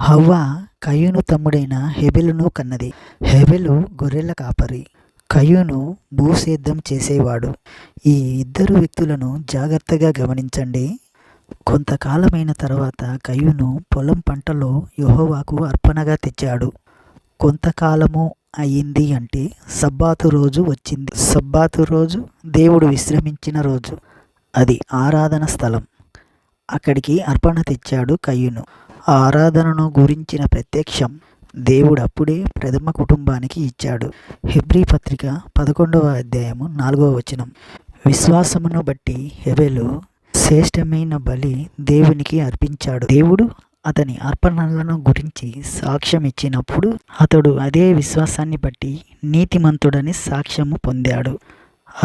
హవ్వ కయ్యూను తమ్ముడైన హెబెలును కన్నది. హెబెలు గొర్రెల కాపరి. కయ్యూను భూసేద్దం చేసేవాడు. ఈ ఇద్దరు వ్యక్తులను జాగ్రత్తగా గమనించండి. కొంతకాలమైన తర్వాత కయ్యూను పొలం పంటలో యహోవాకు అర్పణగా తెచ్చాడు. కొంతకాలము అయింది అంటే సబ్బాతు రోజు వచ్చింది. సబ్బాతు రోజు దేవుడు విశ్రమించిన రోజు. అది ఆరాధన స్థలం. అక్కడికి అర్పణ తెచ్చాడు కయ్యూను. ఆరాధనను గురించిన ప్రత్యక్షం దేవుడు అప్పుడే ప్రథమ కుటుంబానికి ఇచ్చాడు. హెబ్రీ పత్రిక పదకొండవ అధ్యాయము నాలుగవ వచనం. విశ్వాసమును బట్టి హెబెలు శ్రేష్టమైన బలి దేవునికి అర్పించాడు. దేవుడు అతని అర్పణలను గురించి సాక్ష్యం ఇచ్చినప్పుడు అతడు అదే విశ్వాసాన్ని బట్టి నీతిమంతుడని సాక్ష్యము పొందాడు.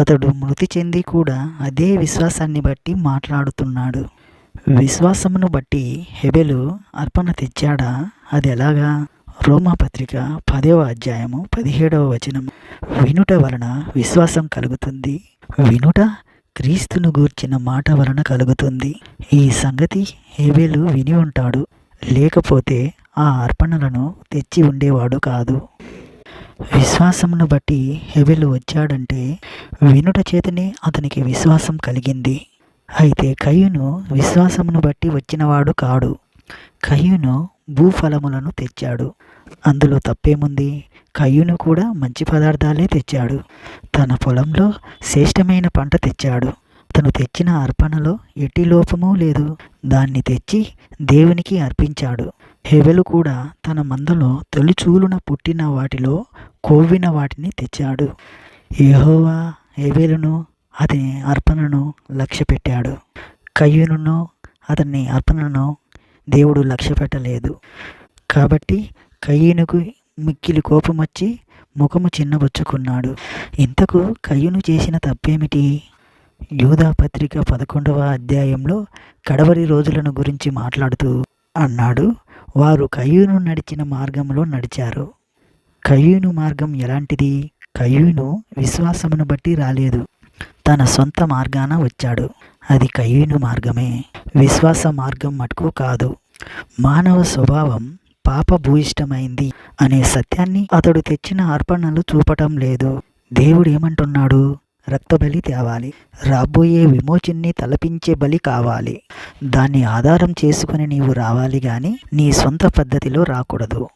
అతడు మృతి చెంది కూడా అదే విశ్వాసాన్ని బట్టి మాట్లాడుతున్నాడు. విశ్వాసమును బట్టి హెబెలు అర్పణ తెచ్చాడా? అది ఎలాగా? రోమాపత్రిక పదవ అధ్యాయము పదిహేడవ వచనం వినుట వలన విశ్వాసం కలుగుతుంది. వినుట క్రీస్తును గూర్చిన మాట వలన కలుగుతుంది. ఈ సంగతి హేబేలు విని ఉంటాడు. లేకపోతే ఆ అర్పణలను తెచ్చి ఉండేవాడు కాదు. విశ్వాసమును బట్టి హెబెలు వచ్చాడంటే వినుట చేతనే అతనికి విశ్వాసం కలిగింది. అయితే కయ్యును విశ్వాసమును బట్టి వచ్చినవాడు కాడు. కయ్యును భూఫలములను తెచ్చాడు. అందులో తప్పేముంది? కయ్యును కూడా మంచి పదార్థాలే తెచ్చాడు. తన పొలంలో శ్రేష్టమైన పంట తెచ్చాడు. తను తెచ్చిన అర్పణలో ఎట్టి లోపము లేదు. దాన్ని తెచ్చి దేవునికి అర్పించాడు. హెవెలు కూడా తన మందలో తొలిచూలున పుట్టిన వాటిలో కొవ్విన వాటిని తెచ్చాడు. యెహోవా హెవెలును అతని అర్పణను లక్ష్య పెట్టాడు కయ్యూనును అతని అర్పణను దేవుడు లక్ష్య పెట్టలేదు కాబట్టి కయ్యూనుకు మిక్కిలి కోపం వచ్చి ముఖము చిన్నబుచ్చుకున్నాడు. ఇంతకు కయ్యూను చేసిన తప్పేమిటి? యూదా పత్రిక పదకొండవ అధ్యాయంలో కడవరి రోజులను గురించి మాట్లాడుతూ అన్నాడు. వారు కయ్యూను నడిచిన మార్గంలో నడిచారు. కయ్యూను మార్గం ఎలాంటిది? కయ్యూను విశ్వాసమును బట్టి రాలేదు. తన సొంత మార్గాన వచ్చాడు. అది కయ్యూను మార్గమే. విశ్వాస మార్గం మటుకు కాదు. మానవ స్వభావం పాపభూయిష్టమైంది అనే సత్యాన్ని అతడు తెచ్చిన అర్పణలు చూపటం లేదు. దేవుడు ఏమంటున్నాడు? రక్తబలి తేవాలి. రాబోయే విమోచన్ని తలపించే బలి కావాలి. దాన్ని ఆధారం చేసుకుని నీవు రావాలి గాని నీ సొంత పద్ధతిలో రాకూడదు.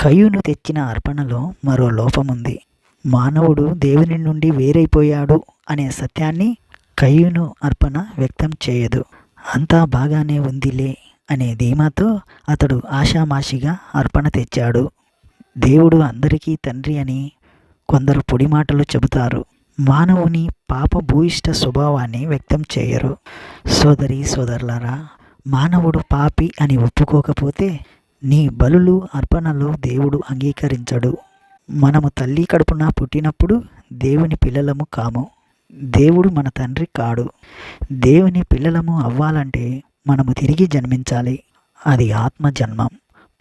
కయ్యూను తెచ్చిన అర్పణలో మరో లోపముంది. మానవుడు దేవుని నుండి వేరైపోయాడు అనే సత్యాన్ని కయ్యూను అర్పణ వ్యక్తం చేయదు. అంతా బాగానే ఉందిలే అనే ధీమాతో అతడు ఆషామాషిగా అర్పణ తెచ్చాడు. దేవుడు అందరికీ తండ్రి అని కొందరు పొడి మాటలు చెబుతారు. మానవుని పాప భూయిష్ట స్వభావాన్ని వ్యక్తం చేయరు. సోదరి సోదరులారా మానవుడు పాపి అని ఒప్పుకోకపోతే నీ బలులు అర్పణలు దేవుడు అంగీకరించడు. మనము తల్లి కడుపున పుట్టినప్పుడు దేవుని పిల్లలము కాము. దేవుడు మన తండ్రి కాడు. దేవుని పిల్లలము అవ్వాలంటే మనము తిరిగి జన్మించాలి. అది ఆత్మ జన్మం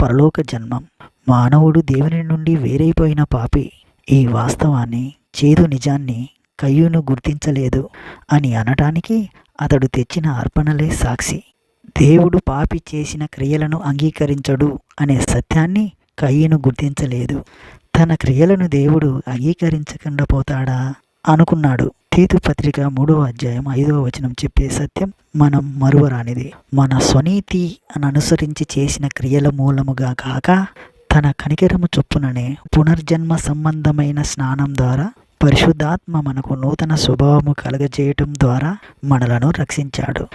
పరలోక జన్మం. మానవుడు దేవుని నుండి వేరైపోయిన పాపి. ఈ వాస్తవాన్ని చేదు నిజాన్ని కయ్యూను గుర్తించలేదు అని అనటానికి అతడు తెచ్చిన అర్పణలే సాక్షి. దేవుడు పాపి చేసిన క్రియలను అంగీకరించడు అనే సత్యాన్ని కయ్యను గుర్తించలేదు. తన క్రియలను దేవుడు అంగీకరించకుండా పోతాడా? అనుకున్నాడు. తీతు పత్రిక మూడవ అధ్యాయం ఐదవ వచనం చెప్పే సత్యం మనం మరువరానిది. మన స్వనీతి అని అనుసరించి చేసిన క్రియల మూలముగా కాక తన కనికరము చొప్పుననే పునర్జన్మ సంబంధమైన స్నానం ద్వారా పరిశుద్ధాత్మ మనకు నూతన స్వభావము కలగజేయటం ద్వారా మనలను రక్షించాడు.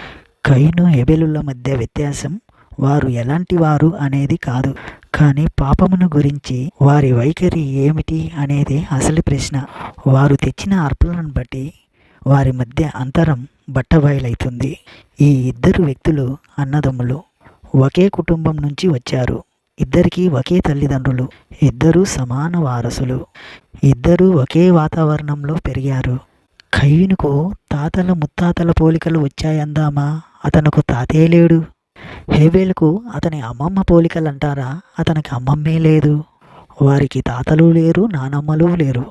కైను ఎబెలుల మధ్య వ్యత్యాసం వారు ఎలాంటి వారు అనేది కాదు. కానీ పాపమును గురించి వారి వైఖరి ఏమిటి అనేది అసలు ప్రశ్న. వారు తెచ్చిన అర్పణలను బట్టి వారి మధ్య అంతరం బట్టబయలైతుంది ఈ ఇద్దరు వ్యక్తులు అన్నదమ్ములు ఒకే కుటుంబం నుంచి వచ్చారు. ఇద్దరికీ ఒకే తల్లిదండ్రులు ఇద్దరు సమాన వారసులు. ఇద్దరూ ఒకే వాతావరణంలో పెరిగారు. కయ్యూనుకు తాతల ముత్తాతల పోలికలు వచ్చాయందామా? అతనుకు తాతే లేడు. హేబేలుకు అతని అమ్మమ్మ పోలికలు అంటారా అతనికి అమ్మమ్మే లేదు. వారికి తాతలు లేరు నానమ్మలు లేరు.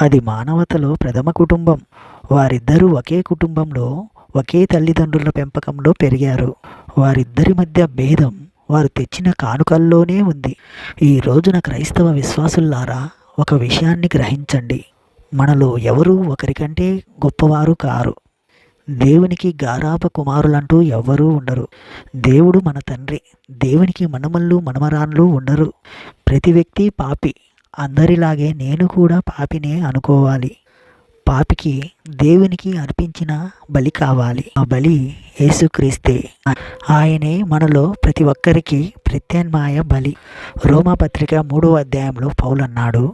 అది మానవతలో ప్రథమ కుటుంబం. వారిద్దరూ ఒకే కుటుంబంలో ఒకే తల్లిదండ్రుల పెంపకంలో పెరిగారు. వారిద్దరి మధ్య భేదం వారు తెచ్చిన కానుకల్లోనే ఉంది. ఈ రోజున క్రైస్తవ విశ్వాసుల్లారా ఒక విషయాన్ని గ్రహించండి. మనలో ఎవరు ఒకరికంటే గొప్పవారు కారు. దేవునికి గారాప కుమారులంటూ ఎవ్వరూ ఉండరు. దేవుడు మన తండ్రి. దేవునికి మనమళ్ళు మనమరాన్లు ఉండరు. ప్రతి వ్యక్తి పాపి. అందరిలాగే నేను కూడా పాపినే అనుకోవాలి. పాపికి దేవునికి అర్పించిన బలి కావాలి. ఆ బలి యేసుక్రీస్తే. ఆయనే మనలో ప్రతి ఒక్కరికి ప్రత్యామ్నాయ బలి. రోమాపత్రిక మూడో అధ్యాయంలో పౌలన్నాడు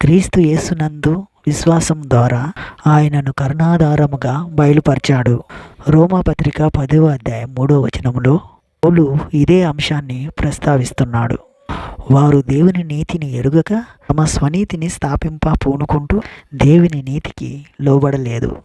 క్రీస్తు యేసునందు విశ్వాసం ద్వారా ఆయనను కరుణాధారముగా బయలుపరిచాడు. రోమాపత్రిక పదవ అధ్యాయం మూడో వచనంలో పౌలు ఇదే అంశాన్ని ప్రస్తావిస్తున్నాడు. వారు దేవుని నీతిని ఎరుగక తమ స్వనీతిని స్థాపింప పూనుకుంటూ దేవుని నీతికి లోబడలేదు.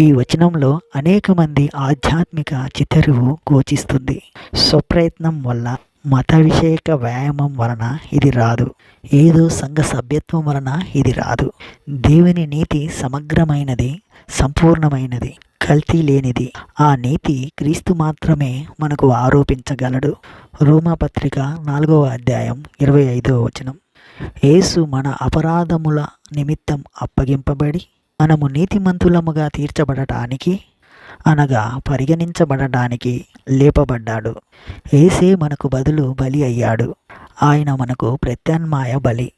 ఈ వచనంలో అనేక మంది ఆధ్యాత్మిక చిత్తరువు గోచిస్తుంది. స్వప్రయత్నం వల్ల మత విషయక వ్యాయామం వలన ఇది రాదు. ఏదో సంఘ సభ్యత్వం వలన ఇది రాదు. దేవుని నీతి సమగ్రమైనది సంపూర్ణమైనది కల్తీ లేనిది. ఆ నీతి క్రీస్తు మాత్రమే మనకు ఆరోపించగలడు. రోమాపత్రిక నాలుగవ అధ్యాయం ఇరవై ఐదవ వచనం. యేసు మన అపరాధముల నిమిత్తం అప్పగింపబడి మనము నీతిమంతులముగా తీర్చబడటానికి అనగా పరిగణించబడడానికి లేపబడ్డాడు. ఏసే మనకు బదులు బలి అయ్యాడు. ఆయన మనకు ప్రత్యామ్నాయ బలి.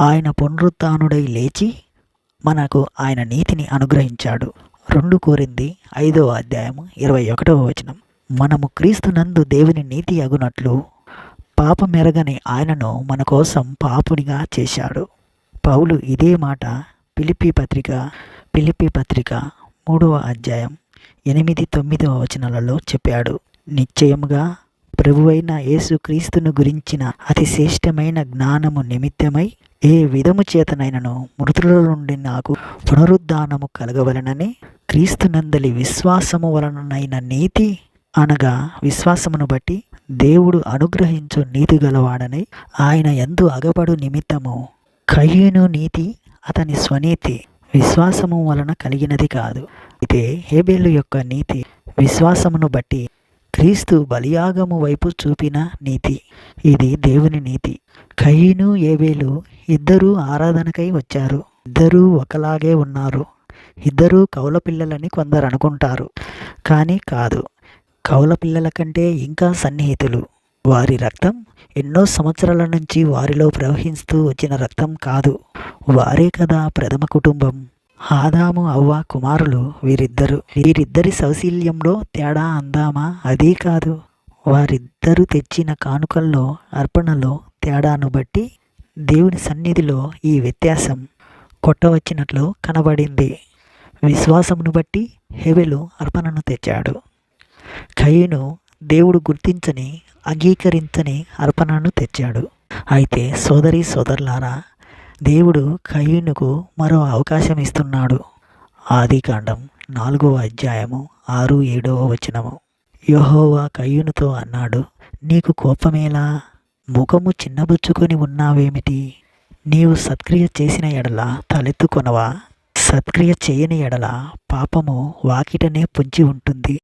ఆయన పునరుత్డై లేచి మనకు ఆయన నీతిని అనుగ్రహించాడు. రెండు కోరింది ఐదవ అధ్యాయం ఇరవై ఒకటవ వచనం. మనము క్రీస్తునందు దేవుని నీతి అగునట్లు పాపమెరగని ఆయనను మన కోసం పాపునిగా చేశాడు. పౌలు ఇదే మాట పిలిపి పత్రిక పిలిపి పత్రిక మూడవ అధ్యాయం ఎనిమిది తొమ్మిదవ వచనాలలో చెప్పాడు. నిశ్చయముగా ప్రభువైన యేసుక్రీస్తును గురించిన అతి శ్రేష్టమైన జ్ఞానము నిమిత్తమై ఏ విధము చేతనైనను మృతుల నుండి నాకు పునరుద్ధానము కలగవలనని క్రీస్తునందలి విశ్వాసము వలననైన నీతి అనగా విశ్వాసమును బట్టి దేవుడు అనుగ్రహించు నీతి గలవాడని ఆయన ఎందు అగపడు నిమిత్తము. కయ్యను నీతి అతని స్వనీతి విశ్వాసము వలన కలిగినది కాదు. అయితే హేబేలు యొక్క నీతి. విశ్వాసమును బట్టి క్రీస్తు బలియాగము వైపు చూపిన నీతి. ఇది దేవుని నీతి. కయ్యను ఏబేలు ఇద్దరూ ఆరాధనకై వచ్చారు. ఇద్దరూ ఒకలాగే ఉన్నారు. ఇద్దరూ కౌల పిల్లలని కొందరు అనుకుంటారు కానీ కాదు కౌల పిల్లల కంటే ఇంకా సన్నిహితులు. వారి రక్తం ఎన్నో సంవత్సరాల నుంచి వారిలో ప్రవహిస్తూ వచ్చిన రక్తం కాదు. వారే కదా ప్రథమ కుటుంబం. ఆదాము అవ్వ కుమారులు వీరిద్దరు. వీరిద్దరి సౌశీల్యంలో తేడా అందామా? అదీ కాదు. వారిద్దరూ తెచ్చిన కానుకల్లో అర్పణలో తేడాను బట్టి దేవుని సన్నిధిలో ఈ వ్యత్యాసం కొట్టవచ్చినట్లు కనబడింది. విశ్వాసమును బట్టి హెవెలు అర్పణను తెచ్చాడు. కయ్యను దేవుడు గుర్తించని అంగీకరించని అర్పణను తెచ్చాడు. అయితే సోదరి సోదరులారా దేవుడు కయ్యూనుకు మరో అవకాశం ఇస్తున్నాడు. ఆదికాండం నాలుగవ అధ్యాయము ఆరు ఏడవ వచనము. యహోవా కయ్యూనుతో అన్నాడు నీకు కోపమేలా? ముఖము చిన్నబుచ్చుకొని ఉన్నావేమిటి? నీవు సత్క్రియ చేసిన ఎడల తలెత్తుకొనవా? సత్క్రియ చేయని ఎడల పాపము వాకిటనే పొంచి ఉంటుంది.